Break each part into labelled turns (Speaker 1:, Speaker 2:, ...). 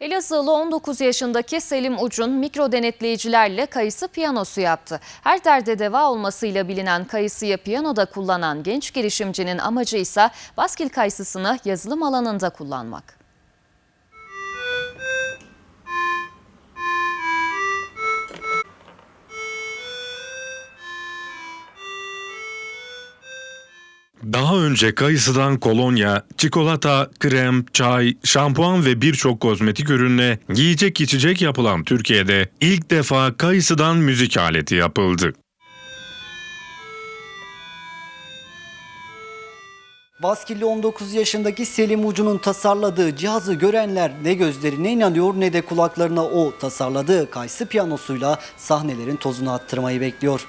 Speaker 1: Elazığlı 19 yaşındaki Selim Ucun mikro denetleyicilerle kayısı piyanosu yaptı. Her derde deva olmasıyla bilinen kayısıyı piyanoda kullanan genç girişimcinin amacı ise baskil kayısısını yazılım alanında kullanmak.
Speaker 2: Daha önce kayısıdan kolonya, çikolata, krem, çay, şampuan ve birçok kozmetik ürünle yiyecek içecek yapılan Türkiye'de ilk defa kayısıdan müzik aleti yapıldı.
Speaker 3: Baskilli 19 yaşındaki Selim Ucu'nun tasarladığı cihazı görenler ne gözlerine inanıyor ne de kulaklarına o tasarladığı kayısı piyanosuyla sahnelerin tozunu attırmayı bekliyor.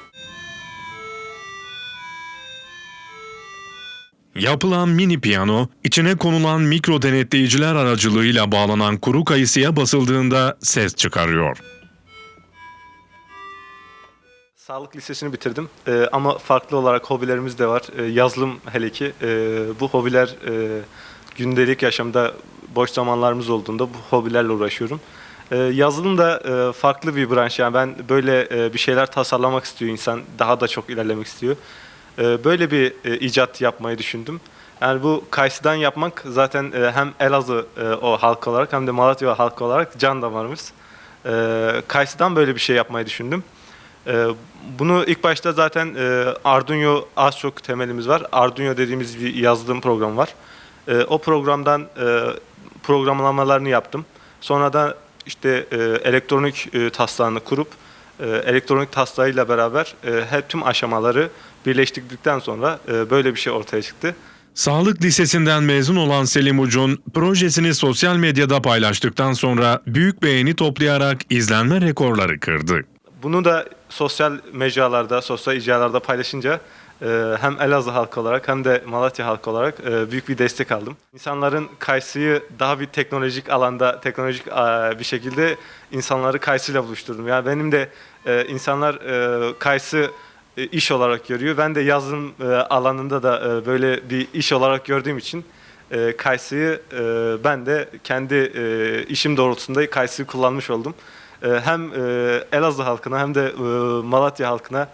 Speaker 2: Yapılan mini piyano, içine konulan mikro denetleyiciler aracılığıyla bağlanan kuru kayısıya basıldığında ses çıkarıyor.
Speaker 4: Sağlık lisesini bitirdim Ee, ama farklı olarak hobilerimiz de var. Ee, yazılım hele ki. Ee, bu hobiler e, gündelik yaşamda boş zamanlarımız olduğunda bu hobilerle uğraşıyorum. Ee, yazılım da e, farklı bir branş. Yani ben böyle e, bir şeyler tasarlamak istiyor insan. Daha da çok ilerlemek istiyor. Ee, böyle bir e, icat yapmayı düşündüm. Yani bu kayısıdan yapmak zaten e, hem Elazığ e, o halk olarak hem de Malatya halkı olarak can damarımız. Ee, kayısıdan böyle bir şey yapmayı düşündüm. Ee, Bunu ilk başta zaten e, Arduino az çok temelimiz var. Arduino dediğimiz bir yazılım programı var. O programdan e, programlamalarını yaptım. Sonra da işte e, elektronik e, taslağını kurup e, elektronik taslağıyla beraber e, hep tüm aşamaları birleştirdikten sonra e, böyle bir şey ortaya çıktı.
Speaker 2: Sağlık lisesinden mezun olan Selim Ucun, projesini sosyal medyada paylaştıktan sonra büyük beğeni toplayarak izlenme rekorları kırdı.
Speaker 4: Bunu da sosyal mecralarda, sosyal icralarda paylaşınca e, hem Elazığ halkı olarak hem de Malatya halkı olarak e, büyük bir destek aldım. İnsanların kayısıyı daha bir teknolojik alanda, teknolojik e, bir şekilde insanları kayısıyla buluşturdum. Yani benim de e, insanlar kayısı iş olarak görüyor. Ben de yazılım alanında da böyle bir iş olarak gördüğüm için kayısıyı ben de kendi işim doğrultusunda kayısıyı kullanmış oldum. Hem Elazığ halkına hem de Malatya halkına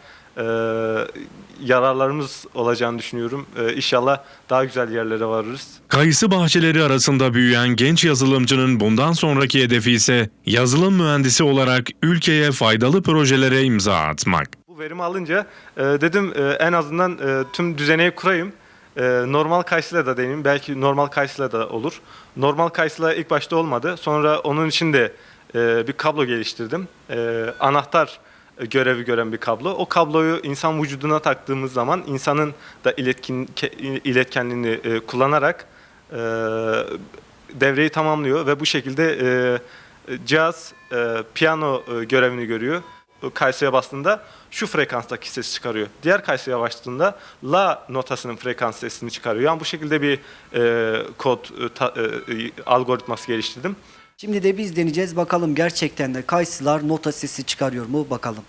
Speaker 4: yararlarımız olacağını düşünüyorum. E, İnşallah daha güzel yerlere varırız.
Speaker 2: Kayısı bahçeleri arasında büyüyen genç yazılımcının bundan sonraki hedefi ise yazılım mühendisi olarak ülkeye faydalı projelere imza atmak.
Speaker 4: Bu verimi alınca e, dedim e, en azından e, tüm düzeneyi kurayım. Normal kayısıyla da deneyim. Belki normal kayısıyla da olur. Normal kayısıyla ilk başta olmadı. Sonra onun için de bir kablo geliştirdim. Anahtar görevi gören bir kablo. O kabloyu insan vücuduna taktığımız zaman insanın da iletkin, ke- iletkenliğini e, kullanarak e, devreyi tamamlıyor ve bu şekilde e, cihaz e, piyano e, görevini görüyor. Kayısıya bastığında şu frekanstaki sesi çıkarıyor. Diğer kayısıya bastığında la notasının frekans sesini çıkarıyor. Yani bu şekilde bir e, kod e, ta- e, algoritması geliştirdim.
Speaker 3: Şimdi de biz deneyeceğiz bakalım gerçekten de kayısılar nota sesi çıkarıyor mu bakalım.